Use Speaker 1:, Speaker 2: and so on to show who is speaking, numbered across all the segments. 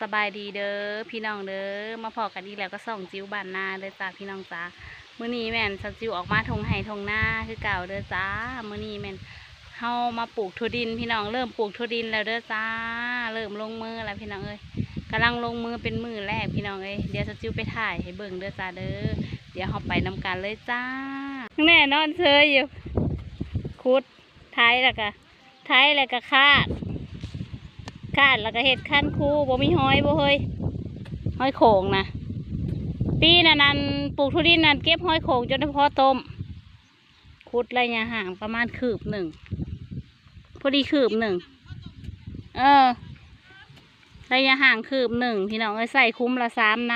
Speaker 1: สบายดีเด้อพี่น้องเด้อมาพอกันอีกแล้วก็ส่องจิ้วบานนาเด้อจ้าพี่น้องจ้ามื้อนี้แม่นสักจิ้วออกมาทงไห้ทงหน้าคือเก่าเด้อจ้ามื้อนี้แม่นเฮามาปลูกถั่วดินพี่น้องเริ่มปลูกถั่วดินแล้วเด้อจ้า เริ่มลงมือแล้วพี่น้องเอ้ยกำลังลงมือเป็นมือแรกพี่น้องเอ้ยเดี๋ยวสักจิ้วไปถ่ายให้เบิ่งเด้อจ้าเด้อเดี๋ยวเฮาไปนำกันเลยจ้าแน่นอนเชยอยู่คุดไทยแล้วก็ไทยแล้วก็คาดาดแล้วก็เห็ดขั้นคู่บ่มีห้อยบ่เฮ้ยห้อยโขงนะปีนั้นนั้นปลูกทุเรียนนั้นเก็บห้อยโขงจนได้พอต้มขุดระยะห่างประมาณคืบหนึ่งพอดีคืบหนึ่งเออระยะห่างคืบหนึ่งพี่น้องเอ้ใส่คุ้มละสามน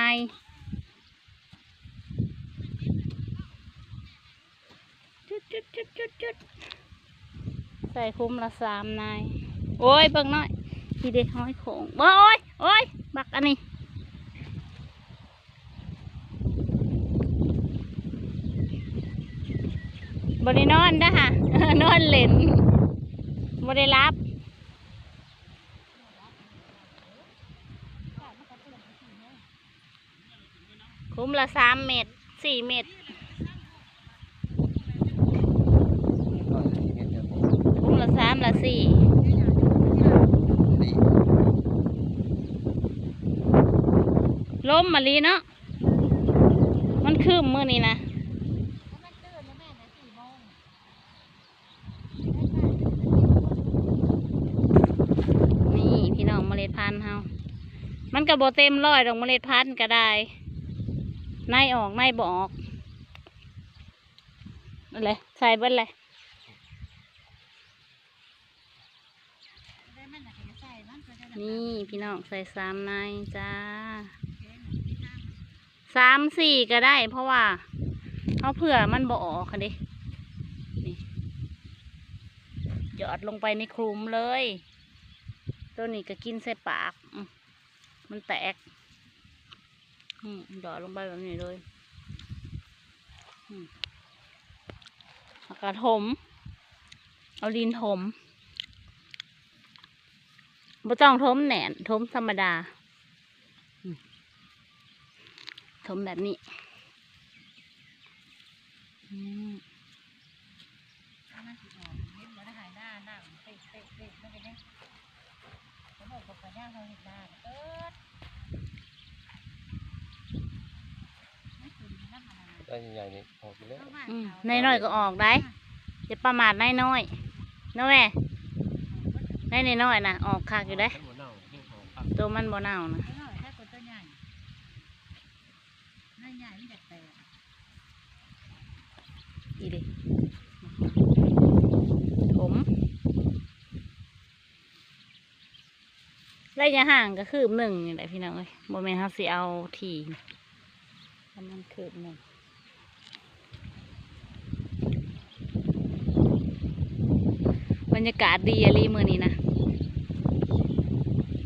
Speaker 1: จุดจุดจุดจุดจุดใส่คุ้มละสามในโอ้ยเบิ่งหน่อย ที่เด็กห้อยโขงบ่โอ้ยโอ้ยบักอันนี้บรินอนนะฮะนอนเล่นบริรับคุ้มละสามเม็ดสี่เม็ดคุ้มละสามละสี่ ล้มมาลีเนาะมันคืมมือนี่นะนี่พี่น้องเมล็ดพันธุ์เฮามันก็บ่เต็มร้อยดอกเมล็ดพันธุ์ก็ได้ในออกในบออกนั่นเลยใส่เบิ้ลเลย นี่พี่น้องใส่สามในจ้าสามสี่ก็ได้ เพราะว่าเขาเผื่อมันบ่ออกค่ะดินี่หยอดลงไปในคลุมเลย ตัวนี้ก็กินใส่ปาก มันแตกหยอดลงไปแบบนี้เลยอืมแล้วก็ถม เอาดินถม บ่ต้องถมแหนนถมธรรมดาถมแบบนี้อืม
Speaker 2: ได้ใหญ่ๆนี่ออกไปแล้ว
Speaker 1: อืมนายน้อยก็ออกได้จะประมาทนายน้อยน้อยแม่ นายน้อยๆนะออกคักอยู่ได้
Speaker 2: หัวเน่าที่ออกครับ
Speaker 1: ตัวมันบ่เน่านะอีเดิผมระยะห่างก็คืบหนึ่งนี่แหละพี่น้องเอ้ยโมเมนต์เขาสิเอาทีประมาณคืบหนึ่งบรรยากาศดีอะลีมือนี้นะบ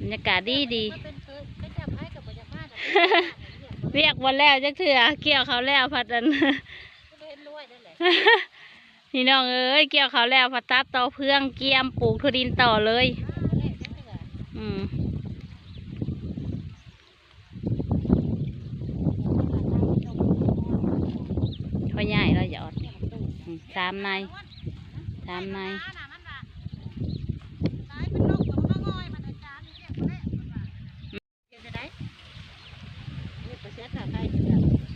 Speaker 1: รรยากาศดีดีเรียกวันแล้วจักเถื่อเกี่ยวเขาวแล้วพัดอันพี่น้องเอ้ยเกี่ยวเขาวแล้วพัดตัดต่อเพื่องเกียมปลูกทุดินต่อเลย อืมพอใหญ่เราหยอดอืมสามในสามใน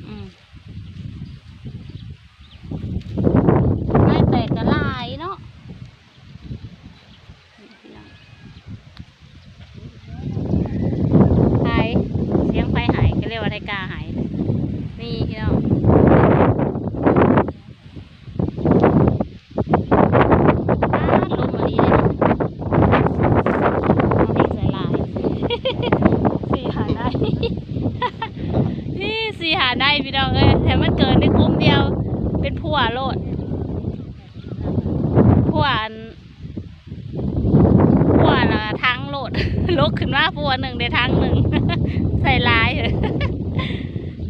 Speaker 1: อืมได้แตกกระลายเนาะหายเสียงไฟหายก็เรียกว่าไทกาหาย นี่พี่น้องอ้าลมมาดีเลยเอาเพลงใส่ลาย สี่หาได้ นี่สี่หาได้พี่น้องเอ้ยแต่มันเกินในคุ้มเดียว เป็นผัวโลดผัวอันผัวละทั้งโลด ลกขึ้นมาผัวหนึ่งได้ทั้งหนึ่ง ใส่ลายเหรอ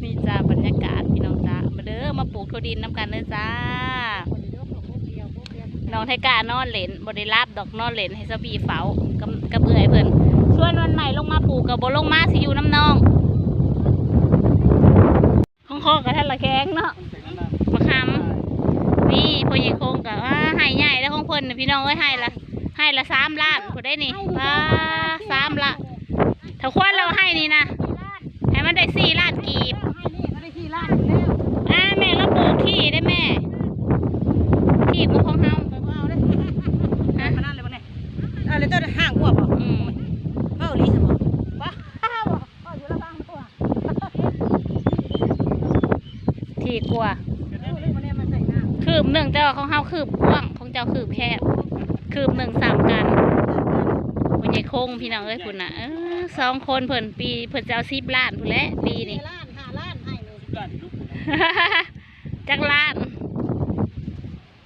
Speaker 1: นี่จ้าบรรยากาศพี่น้องจ้ามาเด้อมาปลูกถั่วดินน้ำกันเด้อจ้าน้องไทกานอนเหรนบริลาบดอกนอนเหรนให้สบีเฝ้ากับกับเอื่อยเพิ่นส่วนวันใหม่ลงมาปลูกกับบลงมาสิอยู่น้ำนองของคอกับท่านละแข้งเนาะมาคำนี่พ่อใหญ่โคงกับว่าให้ใหญ่แล้วของเพิ่นน่ะพี่น้องเอ้ยให้ละให้ละสามล้านผู้ได้นี่ว้า ถ้าควรเราให้นี่นะให้มันได้สี่ล้านกีบ
Speaker 3: ให้นี่เขาได้ที่ล้านอยู่แล้ว
Speaker 1: อ่าแม่เราปลูกที่ได้แม่ ที่มันของเฮา
Speaker 3: ไปเอาเลย
Speaker 1: ฮะ
Speaker 3: มานั่นเลยบ่เนี่ยเอาเลยต้นห่างกว่าบ่
Speaker 1: อืม
Speaker 3: เฝ้าลีสบ่ว้าบ่เฝ้าอยู่ละบางตัว
Speaker 1: ที่กลัว
Speaker 3: เอาเลยบ่เนี่ยมันใส่น้ำ
Speaker 1: คืบหนึ่งแต่ว่าของเฮาคืบกว้างของเจ้าคืบแคบคืบหนึ่งสามกันวัน ใหญ่คงพี่น้องเอ้ยพุ่นน่ะเออสองคนเพิ่นปีเพิ่นจะเอาสิบล้านพุ่นแหละปีนี่
Speaker 3: ล้านห้าล้านให้เลย
Speaker 1: จักล้าน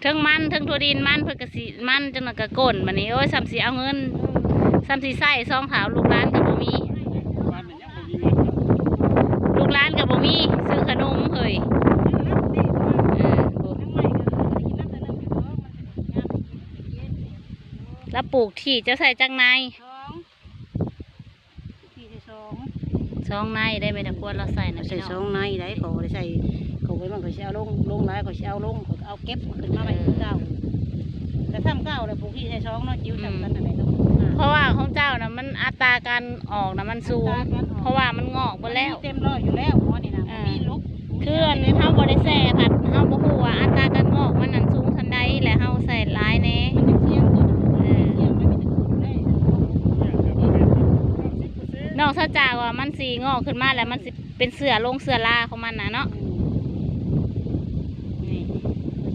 Speaker 1: เทิงมันเทิงทัวดินมันเพิ่นก็สิมันจังนั้นก็ก้นบัดนี้โอ้ยซ้ำสิเอาเงินซ้ำสิใส่ซองขาวลูกร้านก็บ่มี
Speaker 2: บ้านมันยังบ่มีเงิน
Speaker 1: ลูกร้านก็บ่มีซื้อขนมเฮ้ยเออโอ้แล้วปลูกที่จะใส่จังใน
Speaker 3: สองที่ใส่สอง
Speaker 1: ซองในได้ไหมนะควรเราใส่นะ
Speaker 3: ใส่
Speaker 1: พี่
Speaker 3: ส
Speaker 1: น้
Speaker 3: อ
Speaker 1: อง
Speaker 3: งในได้เขาได้ใส่เขาไว้มันก็สิเอาลงลงหลายก็สิเอาลงเขาก็เอาเก็บขึ้นมาไว้คือเก่าแต่ทำเก่าเลยปลูกที่ใส่สองเนาะจิ้วจำกันอะไรเนาะ
Speaker 1: เพราะว่าของเจ้านะมันอัตราการออกนะมันสูง เพราะว่ามันงอกหมดแล้ว
Speaker 3: เต็มร้อยอยู่แล้วหมอนี่นะ
Speaker 1: อ่า
Speaker 3: มีลุก
Speaker 1: คืออันนี้เฮาบ่ได้แส่ผัดเฮาบ่ฮู้ว่าอัตราการงอกมันนั้นสูงทันใดและเฮาใส่หลายแหน่
Speaker 3: มันจะเที่ยงตัว
Speaker 1: เออ
Speaker 3: เที่ยงไม่มีแต่ถูกได้
Speaker 1: นอกจากว่ามัน สีงอกขึ้นมาแล้วมันสิเป็นเสือลงเสือลาของมันนะเนาะนี่ใ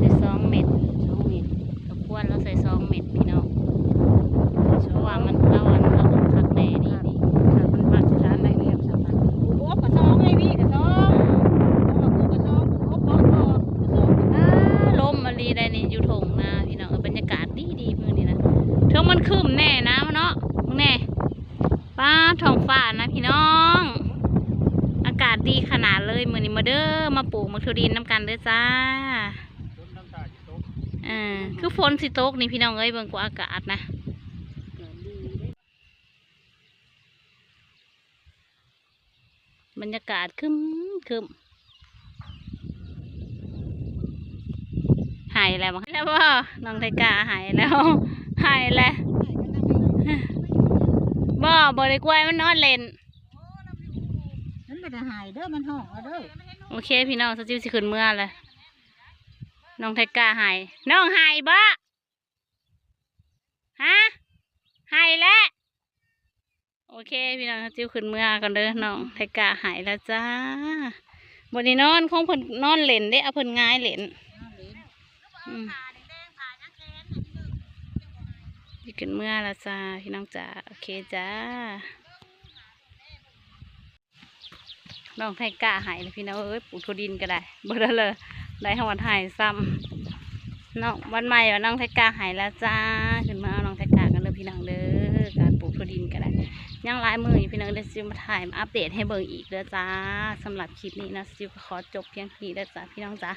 Speaker 1: ส่สองเม็ด
Speaker 3: สองเมตร
Speaker 1: ก็ควรเราใส่สองเม็ดพี่น้องเพราะว่ามันเราอันเราบ่คักแน่นี่นี่
Speaker 3: ถ้ามันมาสถานได้แล้วสามพันโอ้กระซองไอ้พี่กระซองเอามากูกระซองโอ้ปอกปอกกระซอง
Speaker 1: อ่าลมมารีได้นี่อยู่ถงนาพี่น้องเออบรรยากาศดีดีๆมื้อนี้นะเท่งมันคืมแน่นะเนาะมึงแน่ป้าท้องฟ้านะพี่น้อง อากาศดีขนาดเลยมื้อนี้มาเด้อมาปลูกมะ ทุดินน้ำกันเด้อจ้า
Speaker 2: คนน้ำตาสิตก
Speaker 1: เออคือฝนสิตกนี่พี่น้องเอ้ยเบิ่งกว่าอากาศนะบรรยากาศคึมคึมหายแล้วมั้งแล้วว่าน้องไทกาหายแล้วหายแล้วบ่บ่ได้กล้วยมันนอนเล่น
Speaker 3: นั่นเป็นอาหารเด้อมันห้องเด้อ
Speaker 1: โอเค พี่น้องสจิวสิขึ้นเมื่อเลยน้องไทกาหายน้องหายบ่ฮะหายแล้วโอเค พี่น้องสจิวขึ้นเมื่อกันเด้อน้องไทกาหายแล้วจ้าบนนี้นอนของเพิ่นนอนเล่นได้เอาเพิ่นง่ายเล่นอืมสิขึ้นเมื่อแล้วจ้าพี่น้องจ้าโอเคจ้า น้องไทกะหายเลยพี่น้องเอ้ยปลูกถั่วดินก็ได้เบอร์เลยได้ทั้งวันหายซ้ำน้องวันใหม่ว่าน้องไทกะหายแล้วจ้าขึ้นมาเอาน้องไทกะกันเลยพี่น้องเด้อการปลูกถั่วดินก็ได้ยังหลายมืออยู่พี่น้องเดี๋ยวซิวมาถ่ายมาอัปเดตให้เบิ่งอีกเด้อจ้าสำหรับคลิปนี้นะซิวก็ขอจบเพียงเท่านี้เด้อจ้าพี่น้องจ้า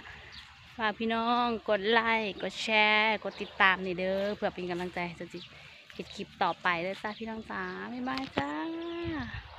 Speaker 1: ฝากพี่น้องกดไลค์กดแชร์กดติดตามนี่เด้อเพื่อเป็นกำลังใจให้จะจิเห็นคลิปต่อไปเด้อจ้าพี่น้องจ้าบ๊ายบายจ้า